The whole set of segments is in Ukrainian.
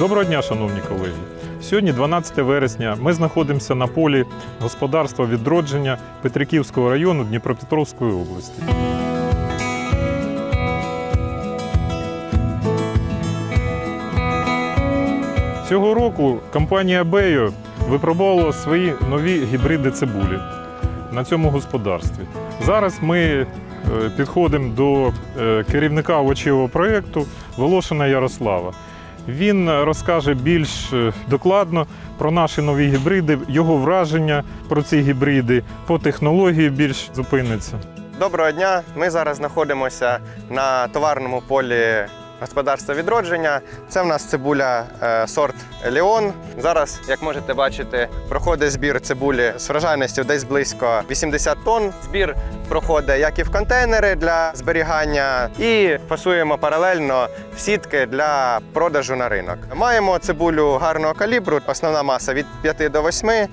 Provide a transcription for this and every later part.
Доброго дня, шановні колеги. Сьогодні, 12 вересня, ми знаходимося на полі господарства відродження Петриківського району Дніпропетровської області. Цього року компанія Бею випробувала свої нові гібриди цибулі на цьому господарстві. Зараз ми е, підходимо до е, керівника овочевого проєкту Волошина Ярослава. Він розкаже більш е, докладно про наші нові гібриди, його враження про ці гібриди, по технології більш зупиниться. Доброго дня! Ми зараз знаходимося на товарному полі господарства відродження. Це в нас цибуля е, сорт Леон. Зараз, як можете бачити, проходить збір цибулі з врожайністю десь близько 80 тонн. Збір проходить як і в контейнери для зберігання, і фасуємо паралельно сітки для продажу на ринок. Маємо цибулю гарного калібру, основна маса від 5 до 8. Е,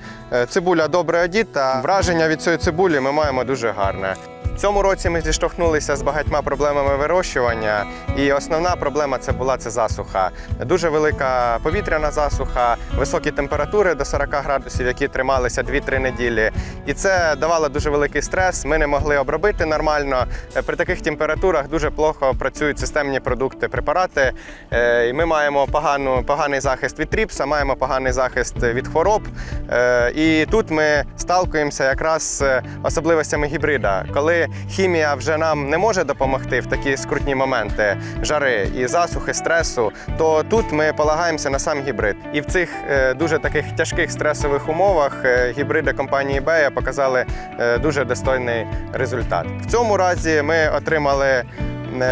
Цибуля добре одіта. Враження від цієї цибулі ми маємо дуже гарне. Цьому році ми зіштовхнулися з багатьма проблемами вирощування, і основна проблема це була це засуха. Дуже велика повітряна засуха, високі температури до 40 градусів, які трималися 2-3 неділі. І це давало дуже великий стрес. Ми не могли обробити нормально. Е, При таких температурах дуже плохо працюють системні продукти, препарати. Е, І ми маємо погану, поганий захист від тріпса, маємо поганий захист від хвороб. Е, І тут ми сталкуємося якраз з особливостями гібрида, коли хімія вже нам не може допомогти в такі скрутні моменти жари і засухи, стресу, то тут ми полагаємося на сам гібрид. І в цих е, дуже таких тяжких стресових умовах е, гібриди компанії Бея показали е, дуже достойний результат. В цьому разі ми отримали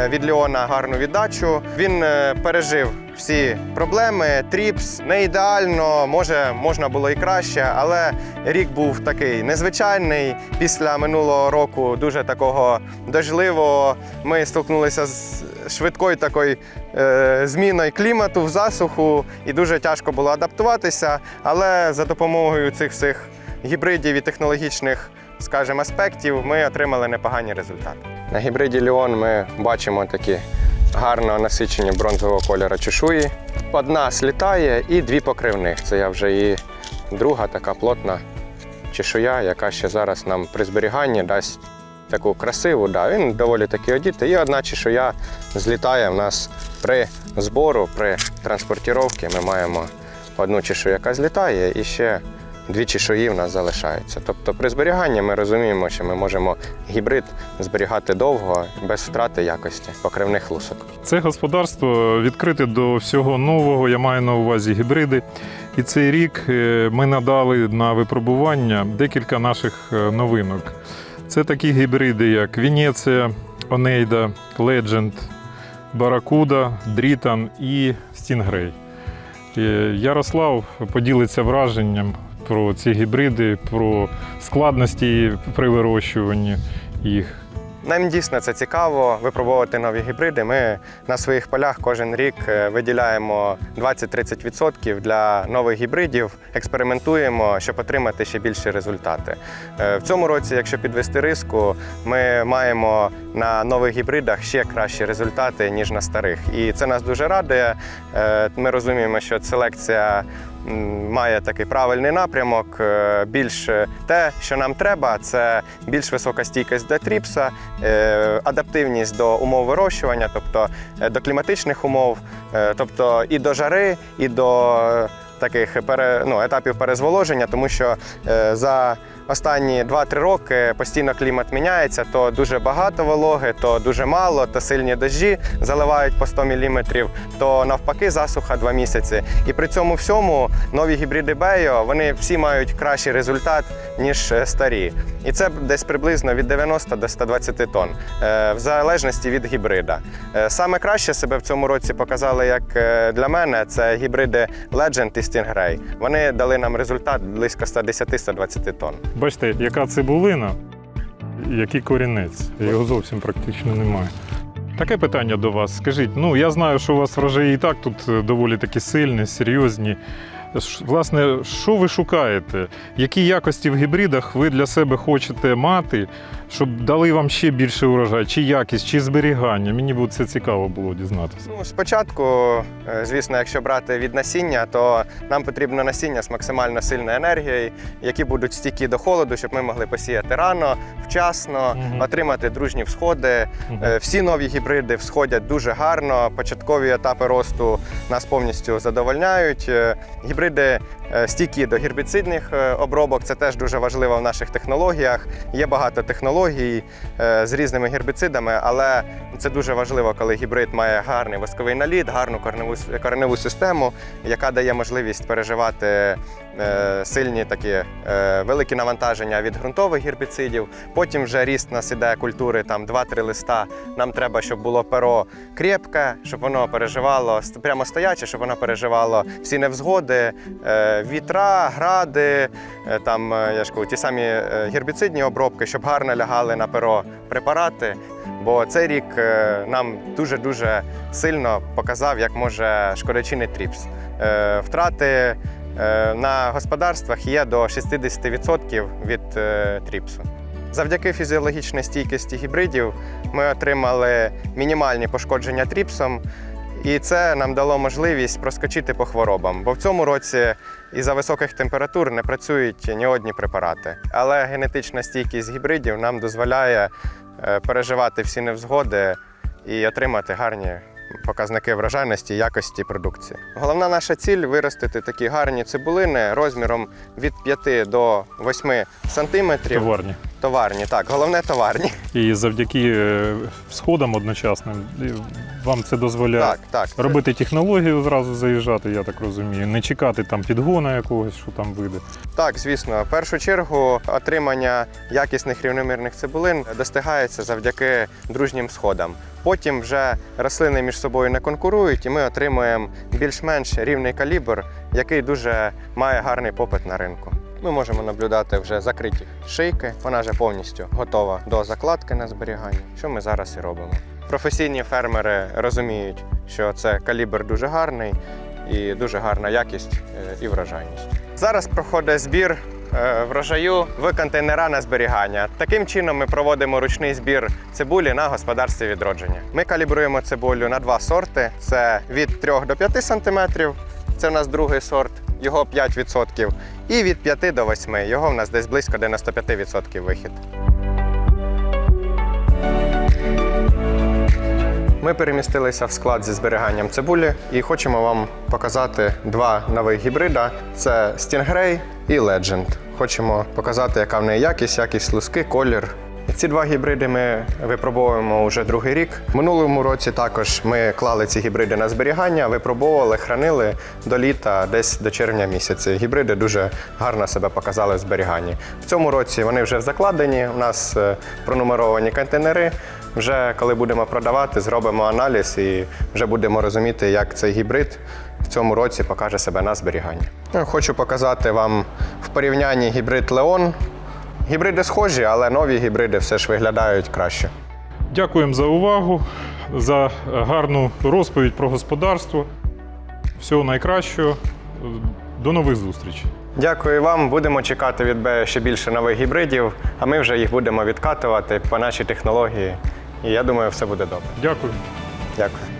від Леона гарну віддачу. Він е, пережив всі проблеми. Тріпс не ідеально, може можна було і краще, але рік був такий незвичайний. Після минулого року дуже такого дождливого. Ми столкнулися з швидкою такою е, зміною клімату в засуху, і дуже тяжко було адаптуватися. Але за допомогою цих всіх гібридів і технологічних, скажімо, аспектів ми отримали непогані результати. На гібриді Ліон ми бачимо такі гарно насичені бронзового кольору чешуї. Одна слітає і дві покривних. Це я вже і друга така плотна чешуя, яка ще зараз нам при зберіганні дасть таку красиву. Да, він доволі таки одітий. І одна чешуя злітає в нас при збору, при транспортіровці. Ми маємо одну чешую, яка злітає, і ще дві чешуї в нас залишаються. Тобто при зберіганні ми розуміємо, що ми можемо гібрид зберігати довго без втрати якості покривних лусок. Це господарство відкрите до всього нового, я маю на увазі гібриди. І цей рік е, ми надали на випробування декілька наших е, новинок. Це такі гібриди, як Венеція, Онейда, Legend, Баракуда, Дрітан і Стінгрей. Е, Ярослав поділиться враженням про ці гібриди, про складності при вирощуванні їх. Нам дійсно це цікаво випробовувати нові гібриди. Ми на своїх полях кожен рік е, виділяємо 20-30% для нових гібридів, експериментуємо, щоб отримати ще більші результати. Е, В цьому році, якщо підвести риску, ми маємо на нових гібридах ще кращі результати, ніж на старих. І це нас дуже радує. Е, Ми розуміємо, що селекція має такий правильний напрямок. Е, Більш те, що нам треба, це більш висока стійкість до тріпса, е, адаптивність до умов вирощування, тобто е, до кліматичних умов, тобто і до жари, і до таких ну, етапів перезволоження, тому що е, за останні 2-3 роки постійно клімат міняється, то дуже багато вологи, то дуже мало, то сильні дощі заливають по 100 мм, то навпаки засуха 2 місяці. І при цьому всьому нові гібриди Бео вони всі мають кращий результат, ніж е, старі. І це десь приблизно від 90 до 120 тонн, е, в залежності від гібрида. Саме краще себе в цьому році показали, як для мене, це гібриди Legend і Stingray. Вони дали нам результат близько 110-120 тонн. Бачите, яка цибулина, який корінець. Його зовсім практично немає. Таке питання до вас. Скажіть, ну я знаю, що у вас врожаї і так тут е, доволі такі сильні, серйозні. Власне, що ви шукаєте? Які якості в гібридах ви для себе хочете мати, щоб дали вам ще більше урожай? Чи якість, чи зберігання? Мені б це цікаво було дізнатися. Ну, спочатку, е, звісно, якщо брати від насіння, то нам потрібно насіння з максимально сильною енергією, які будуть стійкі до холоду, щоб ми могли посіяти рано, вчасно, Мгм. отримати дружні всходи. Е, Всі нові гібриди всходять дуже гарно. Початкові етапи росту нас повністю задовольняють. Е, Гібриди е, стійкі до гербіцидних е, обробок. Це теж дуже важливо в наших технологіях. Є багато технологій е, з різними гербіцидами, але це дуже важливо, коли гібрид має гарний восковий наліт, гарну корневу, кореневу систему, яка дає можливість переживати сильні такі великі навантаження від ґрунтових гербіцидів. Потім вже ріст нас іде культури там 2-3 листа. Нам треба, щоб було перо крепке, щоб воно переживало прямо стояче, щоб воно переживало всі невзгоди, вітра, гради, е, там е, я ж кажу, ті самі е, гербіцидні обробки, щоб гарно лягали на перо препарати. Бо цей рік е, нам дуже дуже сильно показав, як може шкодочинний тріпс. Е, Втрати е, на господарствах є до 60% від е, тріпсу. Завдяки фізіологічній стійкості гібридів ми отримали мінімальні пошкодження тріпсом, і це нам дало можливість проскочити по хворобам. Бо в цьому році із-за високих температур не працюють ні одні препарати. Але генетична стійкість гібридів нам дозволяє е, переживати всі невзгоди і отримати гарні показники врожайності і якості продукції. Головна наша ціль виростити такі гарні цибулини розміром від 5 до 8 сантиметрів. Товарні. Товарні, так, головне товарні. І завдяки е, сходам одночасним вам це дозволяє Так, так. робити технологію, зразу заїжджати, я так розумію. Не чекати там підгона якогось, що там вийде. Так, звісно. В першу чергу отримання якісних рівномірних цибулин достигається завдяки дружнім сходам. Потім вже рослини між собою не конкурують, і ми отримуємо більш-менш рівний калібр, який дуже має гарний попит на ринку. Ми можемо наблюдати вже закриті шийки. Вона вже повністю готова до закладки на зберігання, що ми зараз і робимо. Професійні фермери розуміють, що це калібр дуже гарний і дуже гарна якість е, і врожайність. Зараз проходить збір е, врожаю в контейнера на зберігання. Таким чином ми проводимо ручний збір цибулі на господарстві відродження. Ми калібруємо цибулю на два сорти: це від 3 до 5 см, це в нас другий сорт, його 5%, і від 5 до 8, його в нас десь близько 95% вихід. Ми перемістилися в склад зі зберіганням цибулі і хочемо вам показати два нових гібрида: це Stingray і Legend. Хочемо показати, яка в неї якість, якість луски, колір. Ці два гібриди ми випробовуємо вже другий рік. Минулому році також ми клали ці гібриди на зберігання, випробовували, хранили до літа, десь до червня місяця. Гібриди дуже гарно себе показали в зберіганні. В цьому році вони вже закладені. У нас е, пронумеровані контейнери. Вже коли будемо продавати, зробимо аналіз і вже будемо розуміти, як цей гібрид в цьому році покаже себе на зберіганні. Хочу показати вам в порівнянні гібрид Леон. Гібриди схожі, але нові гібриди все ж виглядають краще. Дякуємо за увагу, за гарну розповідь про господарство. Всього найкращого. До нових зустрічей. Дякую вам. Будемо чекати від Б ще більше нових гібридів, а ми вже їх будемо відкатувати по нашій технології. І я думаю, все буде добре. Дякую. Дякую.